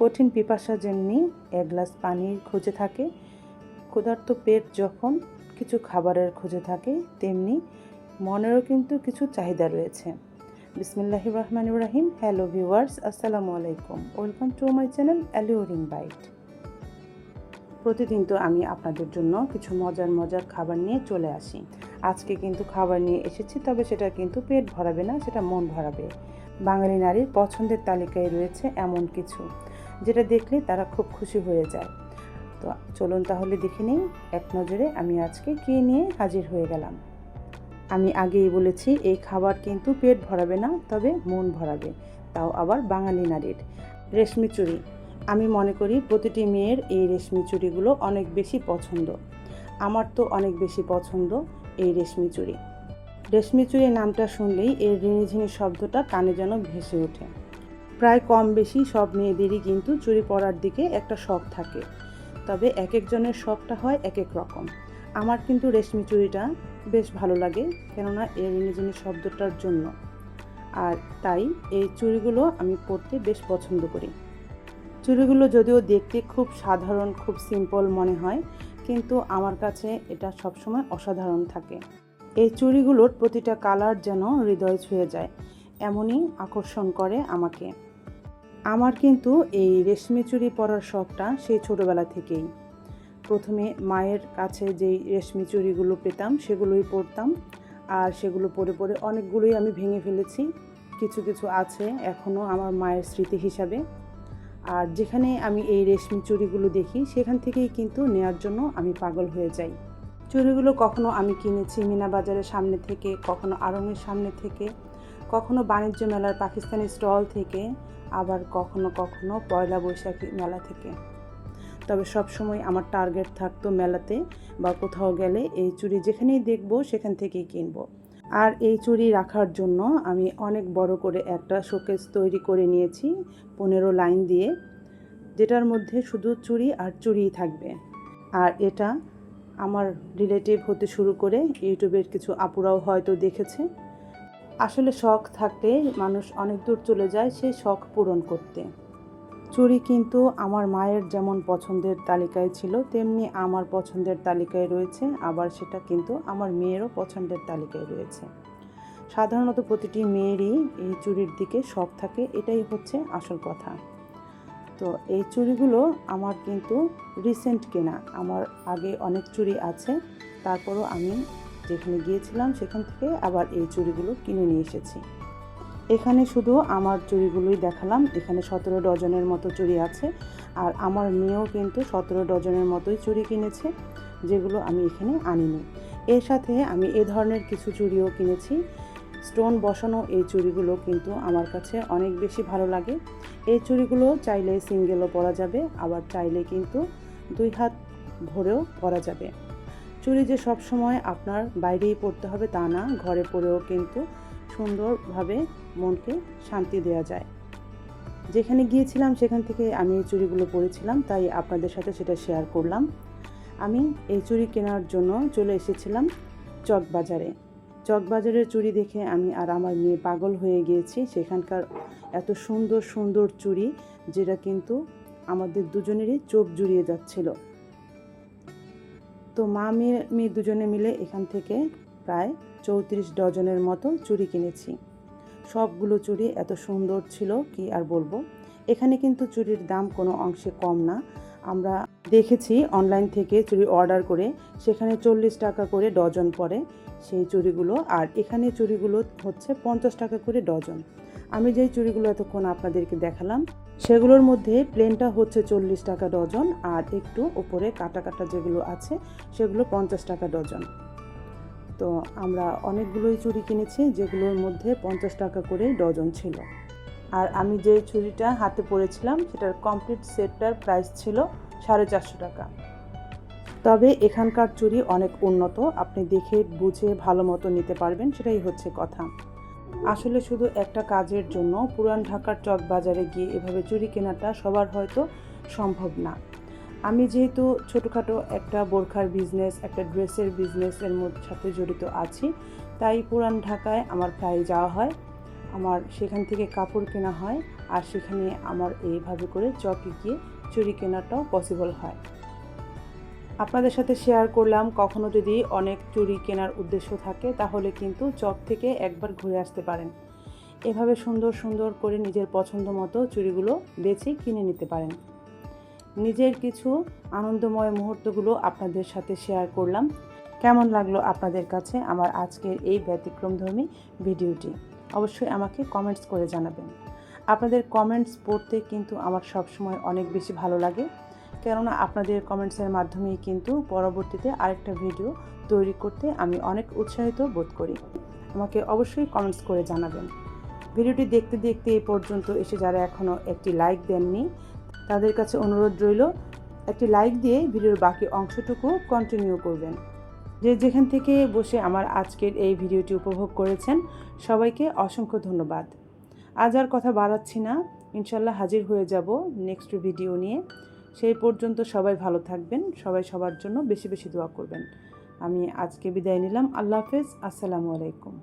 কঠিন পিপাসা যেমনি এক গ্লাস পানির খোঁজে থাকে, ক্ষুধার্ত পেট যখন কিছু খাবারের খোঁজে থাকে, তেমনি মনেরও কিন্তু কিছু চাহিদা রয়েছে। বিসমিল্লাহির রহমান রাহিম। হ্যালো ভিউয়ার্স, আসসালামু আলাইকুম। Welcome to my channel alluring bite প্রতিদিন তো আমি আপনাদের জন্য কিছু মজার মজার খাবার নিয়ে চলে আসি। আজকে কিন্তু খাবার নিয়ে এসেছি, তবে সেটা কিন্তু পেট ভরাবে না, সেটা মন ভরাবে। বাঙালি নারীর পছন্দের তালিকায় রয়েছে এমন কিছু। যেটা দেখলে তারা খুব খুশি হয়ে যায়। তো চলুন তাহলে দেখে নিই, এক নজরে আমি আজকে কী নিয়ে হাজির হয়ে গেলাম। আমি আগেই বলেছি, এই খাবার কিন্তু পেট ভরাবে না, তবে মন ভরাবে। তাও আবার বাঙালি নারীর রেশমি চুড়ি আমি মনে করি প্রতিটি মেয়ের এই রেশমি চুড়িগুলো অনেক বেশি পছন্দ। আমার তো অনেক বেশি পছন্দ এই রেশমি চুড়ি রেশমি চুড়ি নামটা শুনলেই এর রিনিঝিনি শব্দটা কানে যেন ভেসে ওঠে। প্রায় কম বেশি সব মেয়েদেরই কিন্তু চুরি পরার দিকে একটা শখ থাকে। তবে এক একজনের শখটা হয় এক এক রকম। আমার কিন্তু রেশমি চুড়িটা বেশ ভালো লাগে, কেননা এর রিনিঝিনি শব্দটার জন্য। আর তাই এই চুড়িগুলো আমি পরতে বেশ পছন্দ করি। চুড়িগুলো যদিও দেখতে খুব সাধারণ, খুব সিম্পল মনে হয়, কিন্তু আমার কাছে এটা সবসময় অসাধারণ থাকে। এই চুড়িগুলোর প্রতিটা কালার যেন হৃদয় ছুঁয়ে যায়, এমনই আকর্ষণ করে আমাকে। আমার কিন্তু এই রেশমি চুরি পরার শখটা সেই ছোটোবেলা থেকেই। প্রথমে মায়ের কাছে যেই রেশমি চুড়িগুলো পেতাম, সেগুলোই পরতাম। আর সেগুলো পরে পরে অনেকগুলোই আমি ভেঙে ফেলেছি। কিছু কিছু আছে এখনও আমার মায়ের স্মৃতি হিসাবে। আর যেখানে আমি এই রেশমি চুরিগুলো দেখি, সেখান থেকেই কিন্তু নেয়ার জন্য আমি পাগল হয়ে যাই। চুড়িগুলো কখনো আমি কিনেছি মিনা বাজারের সামনে থেকে, কখনো আড়ংয়ের সামনে থেকে। কখনো বাণিজ্য মেলার পাকিস্তানি স্টল থেকে, আবার কখনো কখনো পয়লা বৈশাখী মেলা থেকে। তবে সব সময় আমার টার্গেট থাকতো মেলাতে বা কোথাও গেলে এই চুড়ি যেখানেই দেখব সেখান থেকেই কিনবো। আর এই চুড়ি রাখার জন্য আমি অনেক বড় করে একটা শোকেস তৈরি করে নিয়েছি পনেরো লাইন দিয়ে, যেটার মধ্যে শুধু চুড়ি আর চুড়িই থাকবে। আর এটা আমার রিলেটিভ হতে শুরু করে, ইউটিউবের কিছু আপুরাও হয়তো দেখেছে। আসলে শখ থাকলে মানুষ অনেক দূর চলে যায় সেই শখ পূরণ করতে। চুরি কিন্তু আমার মায়ের যেমন পছন্দের তালিকায় ছিল, তেমনি আমার পছন্দের তালিকায় রয়েছে, আবার সেটা কিন্তু আমার মেয়েরও পছন্দের তালিকায় রয়েছে। সাধারণত প্রতিটি মেয়েরই এই চুরির দিকে শখ থাকে, এটাই হচ্ছে আসল কথা। তো এই চুড়িগুলো আমার কিন্তু রিসেন্ট কেনা, আমার আগে অনেক চুড়ি আছে, তারপরও আমি যেখানে গিয়েছিলাম, সেখান থেকে আবার এই চুড়িগুলো কিনে নিয়ে এসেছি। এখানে শুধু আমার চুড়িগুলোই দেখালাম। এখানে সতেরো ডজনের মতো চুড়ি আছে। আর আমার মেয়েও কিন্তু সতেরো ডজনের মতোই চুড়ি কিনেছে, যেগুলো আমি এখানে আনিনি। এর সাথে আমি এ ধরনের কিছু চুড়িও কিনেছি। স্টোন বসানো এই চুড়িগুলো কিন্তু আমার কাছে অনেক বেশি ভালো লাগে। এই চুড়িগুলো চাইলে সিঙ্গেলও পরা যাবে, আবার চাইলে কিন্তু দুই হাত ভরেও পরা যাবে। চুড়ি যে সব সময় আপনার বাইরেই পরতে হবে তা না, ঘরে পরেও কিন্তু সুন্দরভাবে মনকে শান্তি দেওয়া যায়। যেখানে গিয়েছিলাম সেখান থেকে আমি এই চুড়িগুলো পরেছিলাম তাই আপনাদের সাথে সেটা শেয়ার করলাম। আমি এই চুড়ি কেনার জন্য চলে এসেছিলাম চকবাজারে। চকবাজারের চুড়ি দেখে আমি আর আমার মেয়ে পাগল হয়ে গিয়েছি। সেখানকার এত সুন্দর সুন্দর চুড়ি যেটা কিন্তু আমাদের দুজনেরই চোখ জুড়িয়ে যাচ্ছিল। তো মা মেয়ে মেয়ে দুজনে মিলে এখান থেকে প্রায় চৌত্রিশ ডজনের মতো চুড়ি কিনেছি। সবগুলো চুড়ি এত সুন্দর ছিল, কি আর বলব? এখানে কিন্তু চুড়ির দাম কোনো অংশে কম না। আমরা দেখেছি অনলাইন থেকে চুড়ি অর্ডার করে, সেখানে চল্লিশ টাকা করে ডজন পড়ে সেই চুড়িগুলো, আর এখানে চুড়িগুলো হচ্ছে পঞ্চাশ টাকা করে ডজন। আমি যেই চুড়িগুলো এতক্ষণ আপনাদেরকে দেখালাম সেগুলোর মধ্যে প্লেনটা হচ্ছে চল্লিশ টাকা ডজন আর একটু উপরে কাটা কাটা যেগুলো আছে, সেগুলো পঞ্চাশ টাকা ডজন। তো আমরা অনেকগুলোই চুড়ি কিনেছি যেগুলোর মধ্যে পঞ্চাশ টাকা করে ডজন ছিল। আর আমি যে চুড়িটা হাতে পরেছিলাম, সেটার কমপ্লিট সেটটার প্রাইস ছিল সাড়ে চারশো টাকা। তবে এখানকার চুড়ি অনেক উন্নত, আপনি দেখে বুঝে ভালো মতো নিতে পারবেন, সেটাই হচ্ছে কথা। আসলে শুধু একটা কাজের জন্য পুরান ঢাকার চক বাজারে গিয়ে এভাবে চুরি কেনাটা সবার হয়তো সম্ভব না। আমি যেহেতু ছোটোখাটো একটা বোরখার বিজনেস একটা ড্রেসের বিজনেসের সাথে জড়িত আছি, তাই পুরান ঢাকায় আমার প্রায় যাওয়া হয়, আমার সেখান থেকে কাপড় কেনা হয়, আর সেখানে আমার এইভাবে করে চকে গিয়ে চুরি কেনাটাও পসিবল হয়। আপনাদের সাথে শেয়ার করলাম কখনো যদি অনেক চুরি কেনার উদ্দেশ্য থাকে, তাহলে কিন্তু চক থেকে একবার ঘুরে আসতে পারেন। এভাবে সুন্দর সুন্দর করে নিজের পছন্দ মতো চুড়িগুলো বেছে কিনে নিতে পারেন। নিজের কিছু আনন্দময় মুহূর্তগুলো আপনাদের সাথে শেয়ার করলাম। কেমন লাগল আপনাদের কাছে আমার আজকের এই ব্যতিক্রমধর্মী ভিডিওটি? অবশ্যই আমাকে কমেন্টস করে জানাবেন। আপনাদের কমেন্টস পড়তে কিন্তু আমার সবসময় অনেক বেশি ভালো লাগে। কেননা আপনাদের কমেন্টসের মাধ্যমেই কিন্তু পরবর্তীতে আরেকটা ভিডিও তৈরি করতে আমি অনেক উৎসাহিত বোধ করি। আমাকে অবশ্যই কমেন্টস করে জানাবেন। ভিডিওটি দেখতে দেখতে এই পর্যন্ত এসে যারা এখনও একটি লাইক দেননি, তাদের কাছে অনুরোধ রইল, একটি লাইক দিয়ে ভিডিওর বাকি অংশটুকু কন্টিনিউ করবেন। যে যেখান থেকে বসে আমার আজকের এই ভিডিওটি উপভোগ করেছেন, সবাইকে অসংখ্য ধন্যবাদ। আজ আর কথা বাড়াচ্ছি না। ইনশাল্লাহ হাজির হয়ে যাব নেক্সট ভিডিও নিয়ে। সেই পর্যন্ত সবাই ভালো থাকবেন, সবাই সবার জন্য বেশি বেশি দোয়া করবেন। আমি আজকে বিদায় নিলাম, আল্লাহ হাফেজ, আসসালামু আলাইকুম।